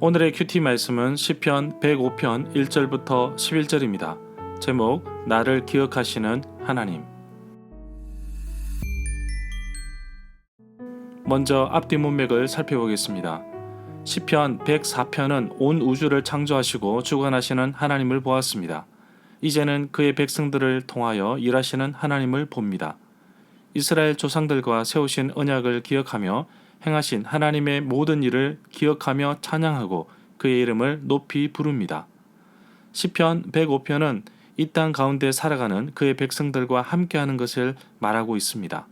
오늘의 큐티 말씀은 시편 105편 1절부터 11절입니다. 제목 나를 기억하시는 하나님. 먼저 앞뒤 문맥을 살펴보겠습니다. 시편 104편은 온 우주를 창조하시고 주관하시는 하나님을 보았습니다. 이제는 그의 백성들을 통하여 일하시는 하나님을 봅니다. 이스라엘 조상들과 세우신 언약을 기억하며 행하신 하나님의 모든 일을 기억하며 찬양하고 그의 이름을 높이 부릅니다. 시편 105편은 이 땅 가운데 살아가는 그의 백성들과 함께하는 것을 말하고 있습니다.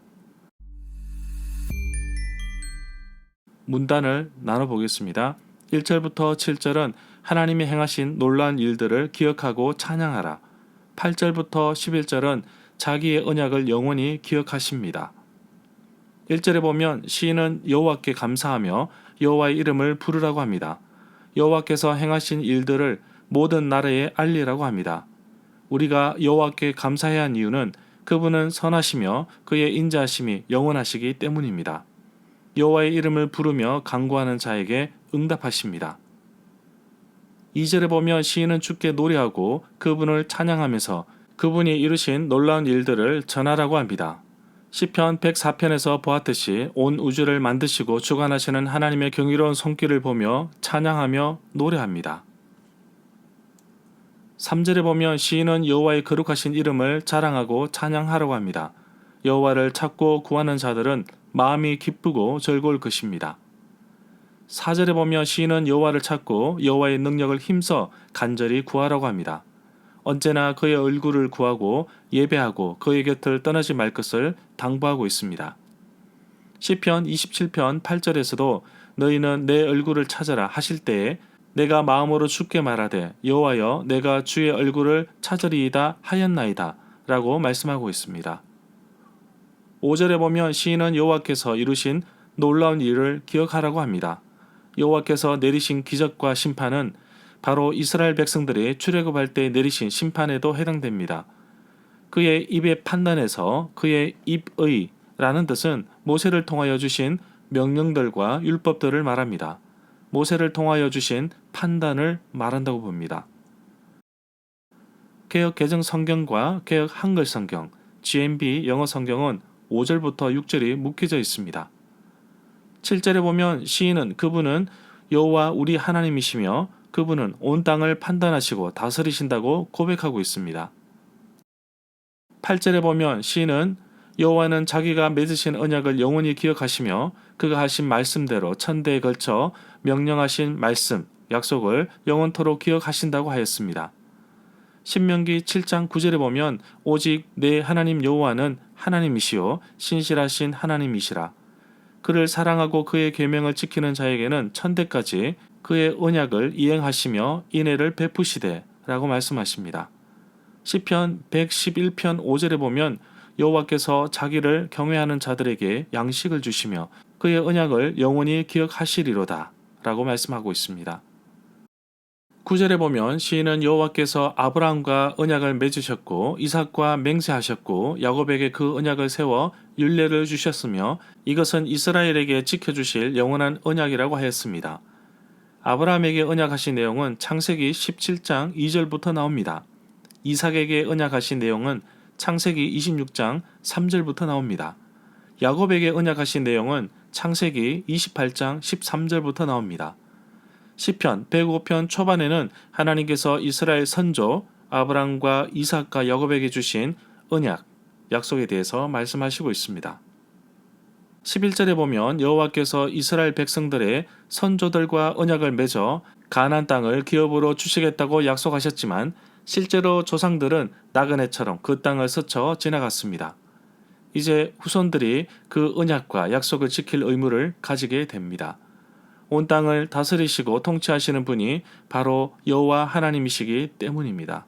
문단을 나눠보겠습니다. 1절부터 7절은 하나님이 행하신 놀라운 일들을 기억하고 찬양하라. 8절부터 11절은 자기의 언약을 영원히 기억하십니다. 1절에 보면 시인은 여호와께 감사하며 여호와의 이름을 부르라고 합니다. 여호와께서 행하신 일들을 모든 나라에 알리라고 합니다. 우리가 여호와께 감사해야 한 이유는 그분은 선하시며 그의 인자하심이 영원하시기 때문입니다. 여호와의 이름을 부르며 간구하는 자에게 응답하십니다. 2절에 보면 시인은 주께 노래하고 그분을 찬양하면서 그분이 이루신 놀라운 일들을 전하라고 합니다. 시편 104편에서 보았듯이 온 우주를 만드시고 주관하시는 하나님의 경이로운 손길을 보며 찬양하며 노래합니다. 3절에 보면 시인은 여호와의 거룩하신 이름을 자랑하고 찬양하라고 합니다. 여호와를 찾고 구하는 자들은 마음이 기쁘고 즐거울 것입니다. 4절에 보면 시인은 여호와를 찾고 여호와의 능력을 힘써 간절히 구하라고 합니다. 언제나 그의 얼굴을 구하고 예배하고 그의 곁을 떠나지 말 것을 당부하고 있습니다. 시편 27편 8절에서도 너희는 내 얼굴을 찾아라 하실 때에 내가 마음으로 죽게 말하되 여호와여 내가 주의 얼굴을 찾으리이다 하였나이다 라고 말씀하고 있습니다. 5절에 보면 시인은 여호와께서 이루신 놀라운 일을 기억하라고 합니다. 여호와께서 내리신 기적과 심판은 바로 이스라엘 백성들이 출애굽할 때 내리신 심판에도 해당됩니다. 그의 입의 판단에서 그의 입의라는 뜻은 모세를 통하여 주신 명령들과 율법들을 말합니다. 모세를 통하여 주신 판단을 말한다고 봅니다. 개혁 개정 성경과 개혁 한글 성경, GMB 영어 성경은 5절부터 6절이 묶여져 있습니다. 7절에 보면 시인은 그분은 여호와 우리 하나님이시며 그분은 온 땅을 판단하시고 다스리신다고 고백하고 있습니다. 8절에 보면 시인은 여호와는 자기가 맺으신 언약을 영원히 기억하시며 그가 하신 말씀대로 천대에 걸쳐 명령하신 말씀, 약속을 영원토록 기억하신다고 하였습니다. 신명기 7장 9절에 보면 오직 내 하나님 여호와는 하나님이시요 신실하신 하나님이시라. 그를 사랑하고 그의 계명을 지키는 자에게는 천대까지 그의 언약을 이행하시며 인애를 베푸시되라고 말씀하십니다. 시편 111편 5절에 보면 여호와께서 자기를 경외하는 자들에게 양식을 주시며 그의 언약을 영원히 기억하시리로다 라고 말씀하고 있습니다. 9절에 보면 시인은 여호와께서 아브라함과 언약을 맺으셨고 이삭과 맹세하셨고 야곱에게 그 언약을 세워 율례를 주셨으며 이것은 이스라엘에게 지켜주실 영원한 언약이라고 하였습니다. 아브라함에게 언약하신 내용은 창세기 17장 2절부터 나옵니다. 이삭에게 언약하신 내용은 창세기 26장 3절부터 나옵니다. 야곱에게 언약하신 내용은 창세기 28장 13절부터 나옵니다. 시편 105편 초반에는 하나님께서 이스라엘 선조 아브람과 이삭과 야곱에게 주신 언약, 약속에 대해서 말씀하시고 있습니다. 11절에 보면 여호와께서 이스라엘 백성들의 선조들과 언약을 맺어 가나안 땅을 기업으로 주시겠다고 약속하셨지만 실제로 조상들은 나그네처럼 그 땅을 스쳐 지나갔습니다. 이제 후손들이 그 언약과 약속을 지킬 의무를 가지게 됩니다. 온 땅을 다스리시고 통치하시는 분이 바로 여호와 하나님이시기 때문입니다.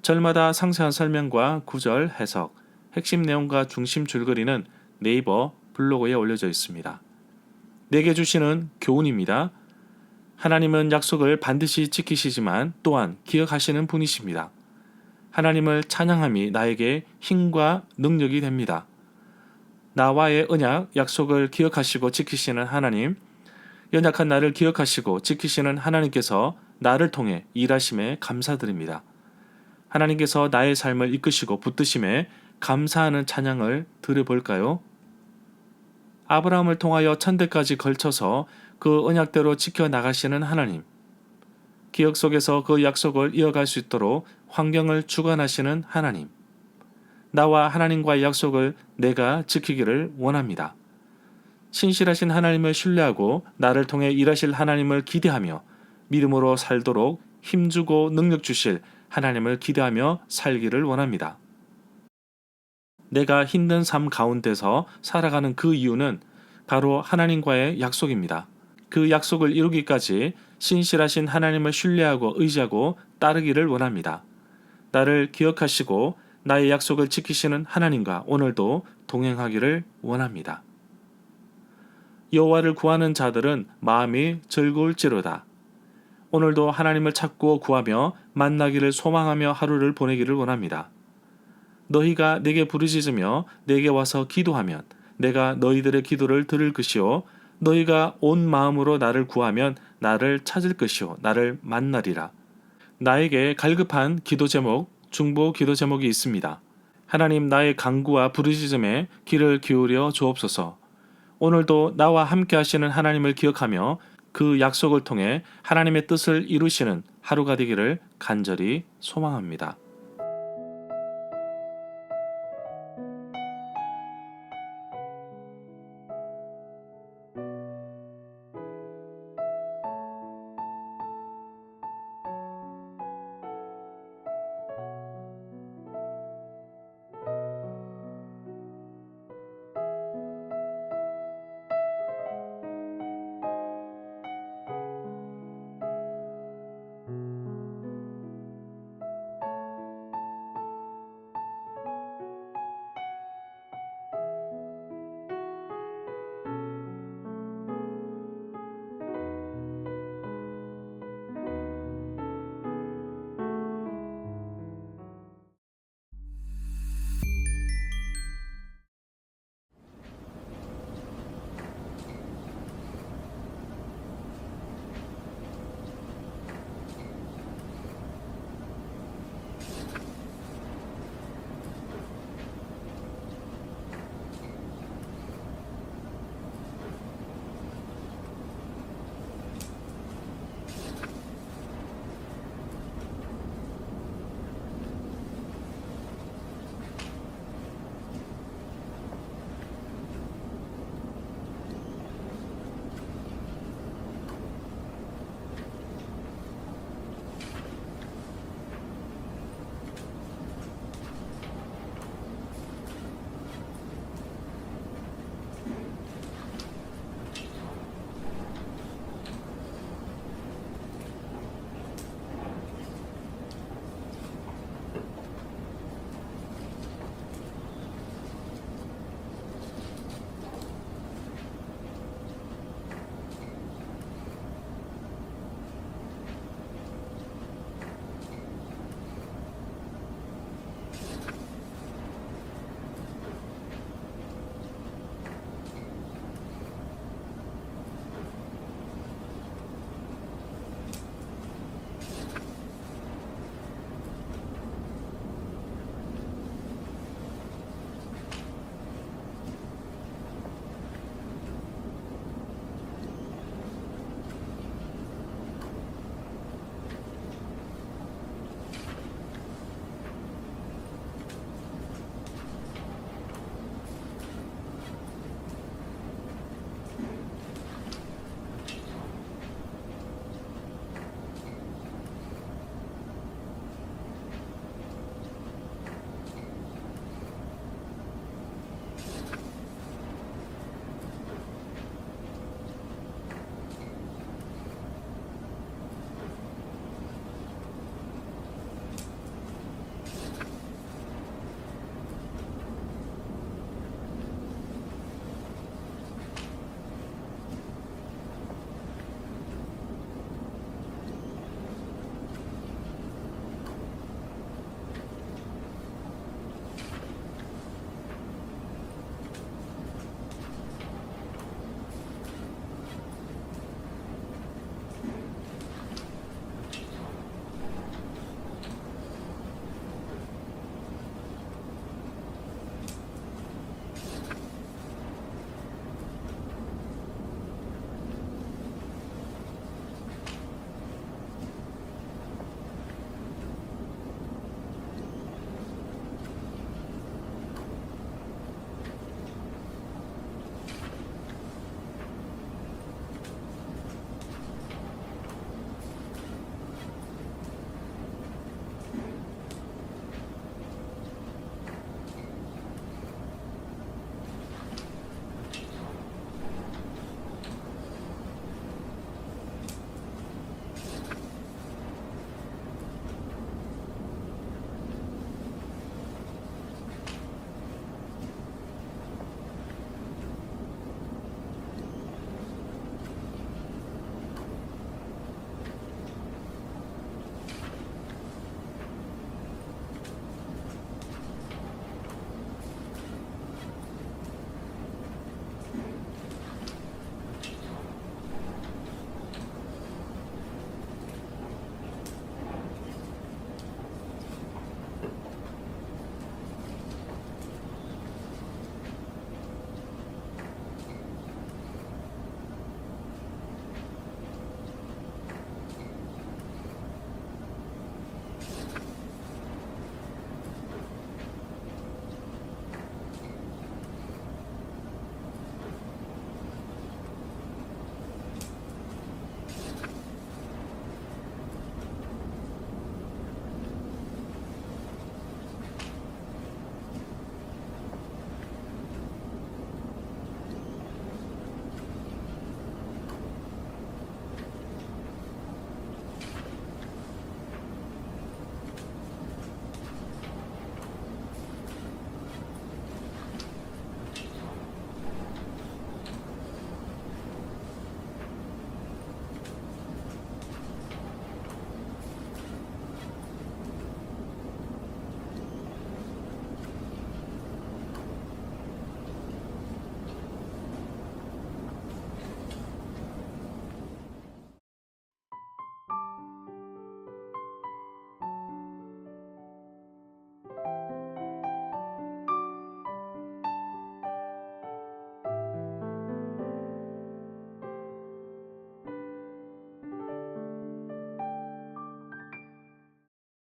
절마다 상세한 설명과 구절 해석, 핵심 내용과 중심 줄거리는 네이버 블로그에 올려져 있습니다. 내게 주시는 교훈입니다. 하나님은 약속을 반드시 지키시지만 또한 기억하시는 분이십니다. 하나님을 찬양함이 나에게 힘과 능력이 됩니다. 나와의 언약, 약속을 기억하시고 지키시는 하나님, 연약한 나를 기억하시고 지키시는 하나님께서 나를 통해 일하심에 감사드립니다. 하나님께서 나의 삶을 이끄시고 붙드심에 감사하는 찬양을 들어볼까요? 아브라함을 통하여 천대까지 걸쳐서 그 언약대로 지켜 나가시는 하나님. 기억 속에서 그 약속을 이어갈 수 있도록 환경을 주관하시는 하나님. 나와 하나님과의 약속을 내가 지키기를 원합니다. 신실하신 하나님을 신뢰하고 나를 통해 일하실 하나님을 기대하며 믿음으로 살도록 힘주고 능력 주실 하나님을 기대하며 살기를 원합니다. 내가 힘든 삶 가운데서 살아가는 그 이유는 바로 하나님과의 약속입니다. 그 약속을 이루기까지 신실하신 하나님을 신뢰하고 의지하고 따르기를 원합니다. 나를 기억하시고 나의 약속을 지키시는 하나님과 오늘도 동행하기를 원합니다. 여호와를 구하는 자들은 마음이 즐거울지로다. 오늘도 하나님을 찾고 구하며 만나기를 소망하며 하루를 보내기를 원합니다. 너희가 내게 부르짖으며 내게 와서 기도하면 내가 너희들의 기도를 들을 것이요 너희가 온 마음으로 나를 구하면 나를 찾을 것이요 나를 만나리라. 나에게 갈급한 기도 제목, 중보 기도 제목이 있습니다. 하나님 나의 강구와 부르짖음에 귀를 기울여 주옵소서. 오늘도 나와 함께 하시는 하나님을 기억하며 그 약속을 통해 하나님의 뜻을 이루시는 하루가 되기를 간절히 소망합니다.